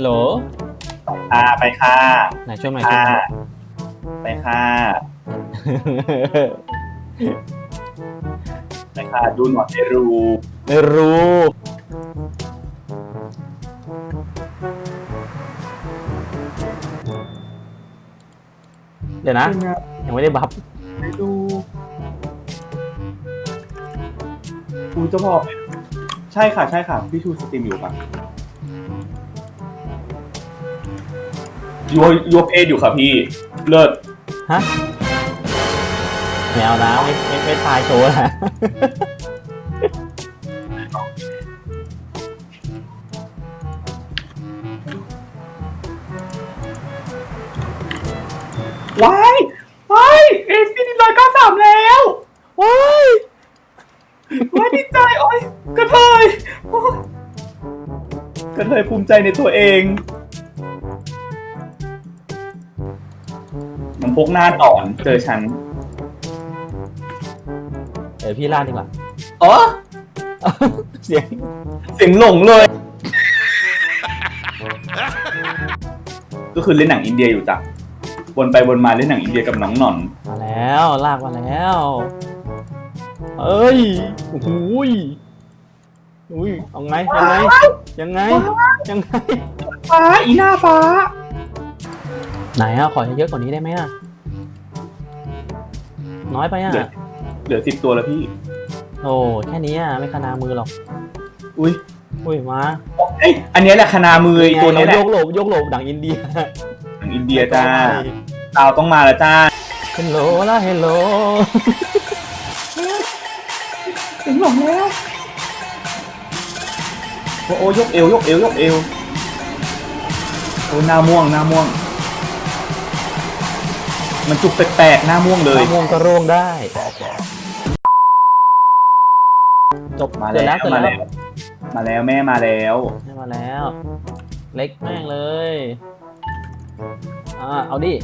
โหลอ่าไปค่ะไหนช่วยหน่อยช่วยอ่าหน่อยไปค่ะไปค่ะดูหนวดเปรูไม่รู้เดี๋ยวนะยังไม่ได้บัฟไปดูอูเจ้าพ่อใช่ค่ะใช่ค่ะ พี่ชูสตรีมอยู่ค่ะ ยัวยัวเพศอยู่ค่ะพี่ เลิศฮะไม่เอานะไม่ไม่ไม่ตายโชว์นะว้ายว้ายเอสพีร้อยเก้าสามแล้วว้ายว้ายดีใจโอ้ยกระเทยโอ๊ยกระเทยภูมิใจในตัวเอง มันพกหน้าต่อนเจอฉันเดี๋ยวพี่ล่าดดีกว่า อ๋อเสียงเสียงหลงเลย ก็คือเล่นหนังอินเดียอยู่จ้ะวนไปวนมาเล่นหนังอินเดียกับน้องหนอน มาแล้วลากมาแล้วเอ้ยโอ้โหยอุ้ยเอาไงยังไงยังไงยังไง ฟ้าอีหน้าฟ้า ไหนอะขอเยอะๆกว่านี้ได้ไหมอะน้อยไปอะเดี๋ยวเหลือสิบตัวแล้วพี่ โอ้แค่นี้อะไม่ขนามือหรอก อุ้ยอุ้ยมาเอ้ยอันเนี้ยแหละคณามือไอ้ตัวเนี้ยแหละยกโหลบยกโหลบดังอินเดียหนังอินเดียจ้าดาวต้องมาแล้วจ้าเฮลโหลล่ะเฮลโหลเสียงหลงแล้วโอ้โอ้ยกเอวยกเอวยกเอวโอ้หน้าม่วงหน้าม่วง มันจุกแปลกๆหน้าม่วงเลยมะม่วงก็ร่วงได้ จบมาเสร็จแล้แล้ววเสร็จมาแล้แล้ว ว มาแล้วแม่มาแล้วให้มาแล้ว เล็กแม่งเลย อ่า เอาดิ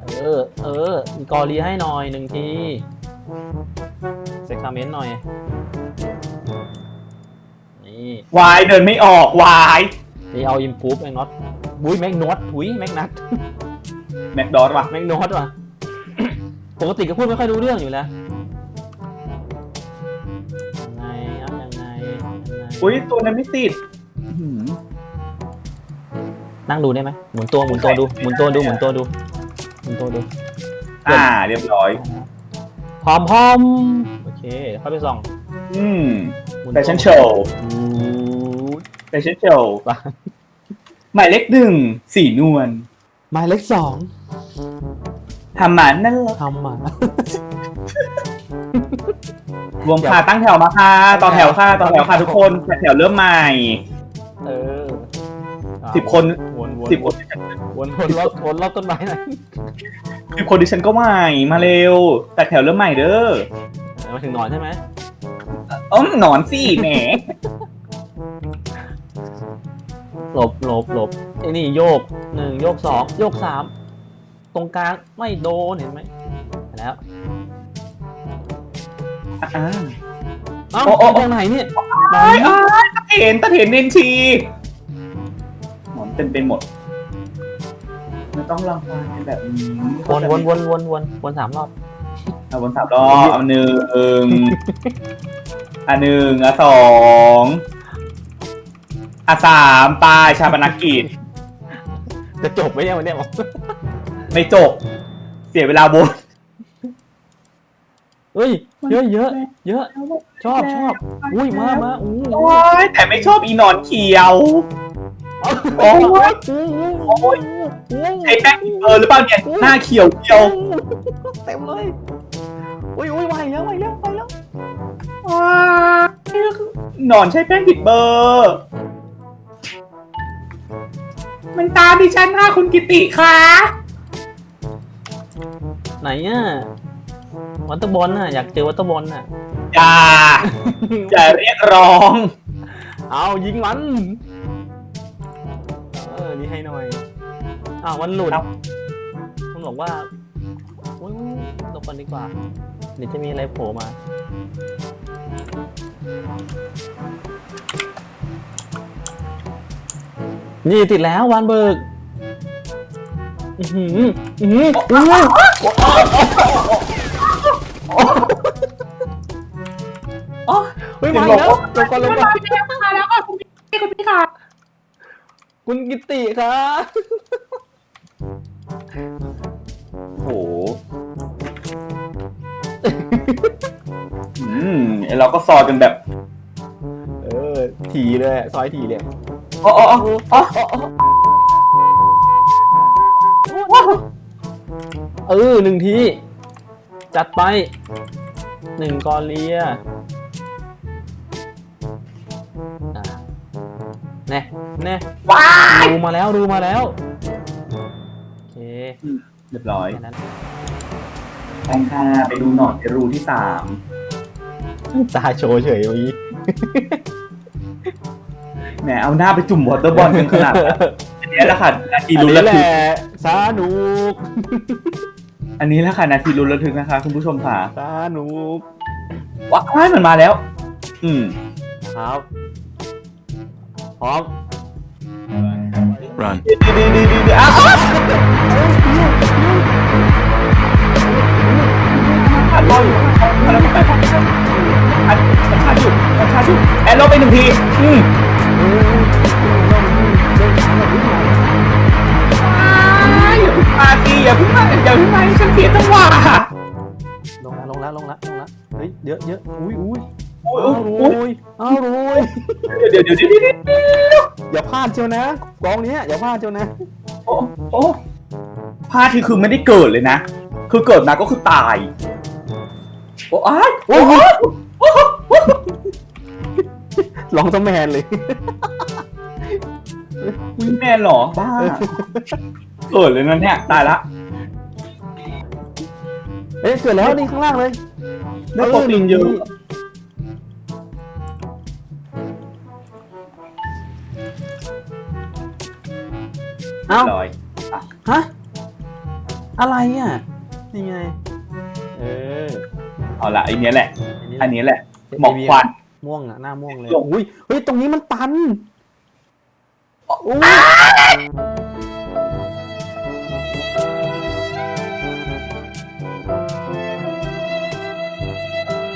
เออ เออ มีกอรีให้หน่อยหนึ่งทีเซ็กซาเมนต์หน่อย นี่วายเดินไม่ออกวาย นี่เอาอิมพูฟแม็กน็อตบุ้ยแม็กน็อตถุยแม็กนัท แม็กดอสว่ะแม็กน็อตว่ะ ปกติก็พูดไม่ค่อยรู้เรื่องอยู่แล้วยังไงครับยังไงยังไงอุ้ยตัวนั้นไม่ติดอื้อหือนั่งดูได้ไหมหมุนตัวหมุนตัวดูหมุนตัวดูหมุนตัวดูหมุนตัวดู อ่า เรียบร้อย พร้อมพร้อมโอเคเดี๋ยวเข้าไปส่องอืมหมุแฟชั่นโชว์อู้ แฟชั่นโชว์หมายเลขหนึ่งสีนวล หมายเลขสองทำหมันนั่นเหรอทำมารวมค่ะตั้งแถวมาค่ะต่อแถวค่ะต่อแถวค่ะทุกคนจัดแถวเริ่มใหม่เอออะสิบคนวนวนสิบคนวนวนรอบวนรอบต้นไม้หน่อยสิบคนดิฉันก็ใหม่มาเร็วจัดแถวเริ่มใหม่เด้อมาถึงหนอนใช่ไหมอ๋อหนอนสิแหม หลบหลบหลบไอ้นี่โยกหนึ่งโยกสองโยกสามตรงกลางไม่โดนเห็นไหมแล้วอ่า เอ้าโอ้โอ้ตรงไหนเนี่ยไหนอ้ายอ้ายตะเห็นตะเห็นเดนชีหนอนเต็มไปหมดไม่ต้องรังควานกันแบบนี้วนวนวนวนวนวนสามรอบเอาวนสามรอบเอาหนึ่งอะหนึ่งอะสอง อะสามตายชาปนกิจจะจบไหมเนี่ยวันเนี้ยบอกไม่จบ เสียเวลาวนเฮ้ยเยอะเยอะเยอะ ชอบชอบอุ้ยมามาอู้โอ้ยแต่ไม่ชอบอีหนอนเขียวโอ้โอ้ยยอู้โอ้ยอู้ไอ้แป้งเออหรือเปล่าเนี่ยหน้าเขียวเขียวเต็มเลยอุ้ยอุ้ยไหวแล้วไหวแล้วไหวแล้วว้ายหนอนใช้แป้งผิดเบอร์ มันตามดิฉันค่ะคุณกิติค่ะไหนอะวัตเตอร์บอลน่ะอยากเจอวัตเตอร์บอลน่ะ อย่าอย่าเรียกร้อง เอายิงมันเออนี่ให้หน่อยอ้าวมันหลุดเอามันบอกว่าอุ้ยหลบกันดีกว่าเดี๋ยวจะมีอะไรโผล่มา นี่ติดแล้ววานเบิร์กอือหืออือหืออื้อหืออ๋อเฮ้ยมาอีกแล้วลงก่อนลงก่อนพี่มาแล้วค่ะคุณพี่คุณพี่ค่ะคุณกิติครับโหอืมเราก็ซอยกันแบบ เออ ถีเลย ซอยถีเลย อ๋ออ๋ออ๋ออ๋อเออหนึ่งที จัดไปหนึ่งกอเลียอะแน่แน่ว้าดูมาแล้วดูมาแล้วโอเคเรียบร้อยแค่นั้นไปค่ะไปดูหนอนในรูที่สามตาโชว์เฉยเมื่อกี้ แหมเอาหน้าไปจุ่มวอเตอร์บอลกันขนาดนั้นอันนี้แหละค่ะนาทีอันลุ้นนี้ระแหทึละกสนุกอันนี้แหละค่ะนาทีลุ้นระทึกนะคะ คุณผู้ชมค่ะสนุกว้ายมันมาแล้ว อืม ครับพร้อม Run. ดีดีดีดีดีอ้าวอันรออยู่อันรอไปอันมันชาร์จอยู่มันชาร์จอยู่แอนรอไปหนึ่งที อืม อย่าเพิ่งมาตีอย่าเพิ่งมาอย่าเพิ่งมาให้ฉันเสียจังหวะลงล้วลงล้วลงล้วลงล้วเฮ้ยเยอะเยอะอุ้ยอุ้ยโอ้ยอ้าวโอ้ยยอ้าวรุยเดี๋ยวเดี๋ยวเดี๋ยวเดี๋ยวเดี๋ยวอย่าพลาดเชียวนะกองเนี้ยอย่าพลาดเชียวนะ โอ้โอ้พลาดที่คือไม่ได้เกิดเลยนะ คือเกิดมาก็คือตาย โอ้ยโอ้ย โอ้ยลองสแมนเลย วิงแมนเหรอ บ้าเกิดเลยนะเนี่ย ตายละเอ๊ะเกิดแล้วนี่ข้างล่างเลยได้โปรตีนเยอะเอ้าร้อยฮะอะไรอะนี่ไง เออ เอาละไอเนี้ยแหละอันนี้อันนี้แหละ หมอกควัน ม่วงอะหน้าม่วงเลยจบอุ้ยเฮ้ยตรงนี้มันตันอุ้ย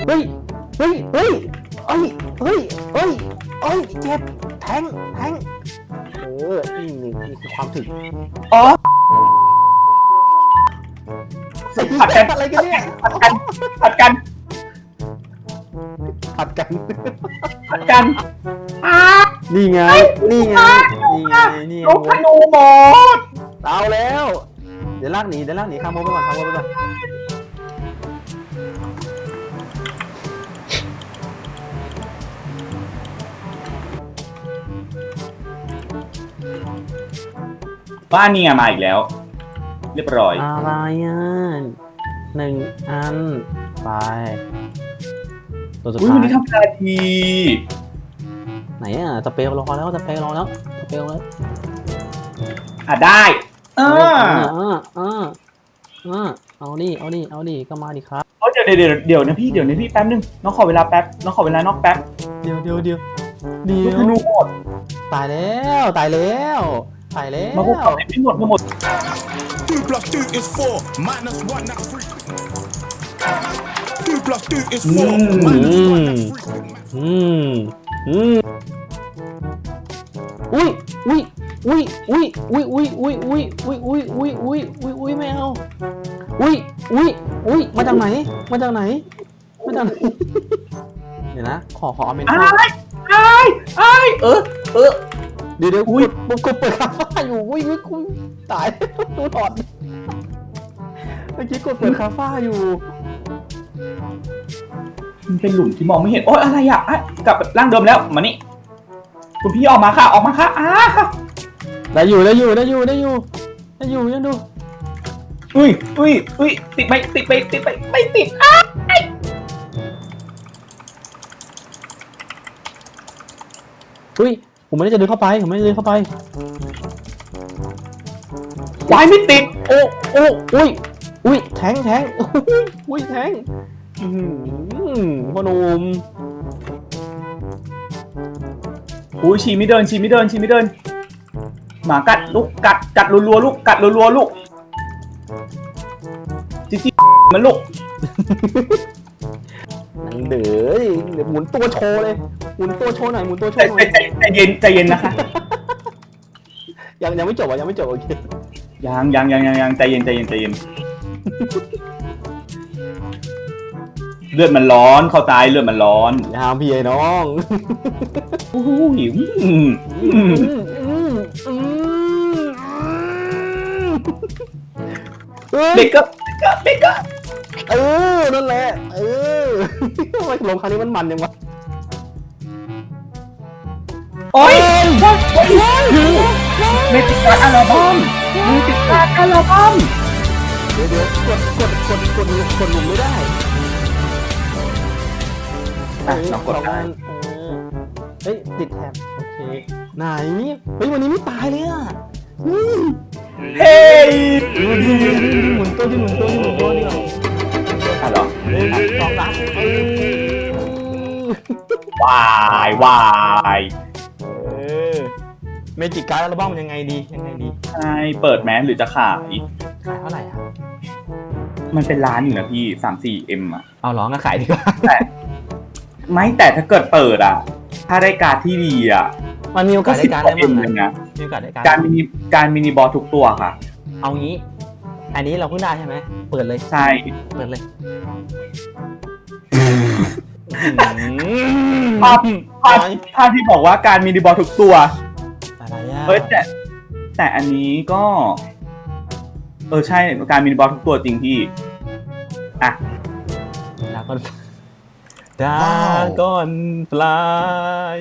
เฮ้ยเฮ้ยเฮ้ยเฮ้ยเฮ้ยเฮ้ยเฮ้ยเจ็บแทงแทงเออนี่นี่นี่คือความถึกอ๋อผัดกันอะไรกันเนี่ยผัดกันผัดกัน ผัดกันผัดกันนี่ไง นี่ไง นี่ไง นี่ไงลูกธนูหมดเอาแล้ว เดี๋ยวลากหนี เดี๋ยวลากหนีข้ามโมไปก่อนข้ามโมไปก่อน บ้านนี่ไงมาอีกแล้ว เรียบร้อย อะไรอะหนึ่งอัน ไป ตัวสุดอุ้ยท้าวันนี้ยทำเวลาดีไหนอะสเปรย์รอแล้วสเปรย์รอแล้วสเปรย์แล้วอะได้เอเอออเออเออเออเอาดิเอาดิเอาดิก็มาดิครับ เอาเดี๋ยวเดี๋ยวเดี๋ยวเดี๋ยวนะพี่เดี๋ยวนะพี่แป๊บนึงน้องขอเวลาแป๊บน้องขอเวลานอกแป๊บเดี๋ยวเดี๋ยวเดี๋ยวเดี๋ลูกยธวนูหมดตายแล้วตายแล้วตายแล้ว มาพวกเขาไม่หมดมาหมด Two plus two is four. Minus one, not three. Two plus two is four. Mm. Minus one, not three. อืมอืมอุ้ยอุ้ยอุ้ยอุ้ยอุ้ยอุ้ยอุ้ยอุ้ยอุ้ยอุ้ยอุ้ยอุ้ยอุ้ยอุ้ยไม่เอาอุ้ยอุ้ยอุ้ยมาจากไหน มาจากไหน มาจากไหน เดี๋ยวนะ ขอขอเอาเป็นอ้ายอ้ายอ้ายเออเออเดี๋ยวเดี๋ยวอุ๊อุ้ยยผมกดเปิดคาฟ้าอยู่อุ้ยอุ้ยอุ้ยตายตัวถอดเมื่อกี้กดเปิดคาฟ้าอยู่ มันเป็นหลุมที่มองไม่เห็น โอ๊ยอะไรอะอะกลับร่างเดิมแล้ว มานี่ คุณพี่ออกมาค่ะ ออกมาค่ะอ้าได้อยู่ได้อยู่ได้อยู่ได้อยู่ได้อยู่ยังดูอุ้ยอุ้ยอุ้ยติดไปติดไปติดไปไม่ติดอ้าอุ้ยผมไม่ได้จะเดินเข้าไปผมไม่ได้เดินเข้าไปวายไม่ติด โอ้โอ้อุ้ยอุ้ยแทงแทงอุ้ยแทงอืม พ่อหนุ่มอุ้ยชีไม่เดินชีไม่เดินชีไม่เดิน หมากัดลูกกัดกัดรัวๆลูกกัดรัวๆลูกจิจิมันลูกหนังเด๋อเดี๋ยวหมุนตัวโชว์เลย หมุนตัวโชว์หน่อยหมุนตัวโชใจว์หน่อยใจใจเย็นใจเย็นนะคะยังยังไม่จบอะยังไม่จบโอเคยังยังยังยังยังใจเย็นใจเย็นใจเย็น เลือดมันร้อนเข้าใจเลือดมันร้อนยามพี่ไอ้น้องโอ้โหหิวอืมอืมอืมอืมเฮ้ยเด็กก็เด็กก็เออนั่นแหละเออทำไมลงครั้งนี้มันมันยังวะโอ้ยเมติการอัลบั้มเมติการอัลบั้มเดี๋ยวเดี๋ยวกดกดกดกดกดหลุมไม่ได้ อะเรากดได้เออเฮ้ยติดแท็บโอเคไหนเฮ้ยวันนี้ไม่ตายเลยอะเฮ้ยเฮ้ยหมุนตัวที่หมุนตัวที่หมุนตัวนี่ก่อนอะเหรอหนึ่งสองสามเออวายวายเออเมจิกการ์ดอัลบั้มยังไงดียังไงดีใช่เปิดแมสหรือจะขายขายเท่าไหร่อะมันเป็นร้านอยู่นะพี่สามสี่เอ็มอะเอาเหรองั้นขายดีกว่าแต่ ไม่แต่ถ้าเกิดเปิดอะ ถ้าได้การดที่ดีอะมันมีโอกาสได้การ์ดก็ได้10บ้างเลยนะนะมีโอกาสได้การ์ดการมินิการมินิบอลทุกตัวค่ะ เอางี้ อันนี้เราเพิ่งได้ใช่ไหมเปิดเลยใช่เปิดเลยภาพภาพภาพที่บอกว่าการมินิบอลทุกตัวอะไรอะเฮ้ยแต่แต่อันนี้ก็ เออใช่การมินิบอลทุกตัวจริงพี่อะดาก้อน ดาก้อนปลาย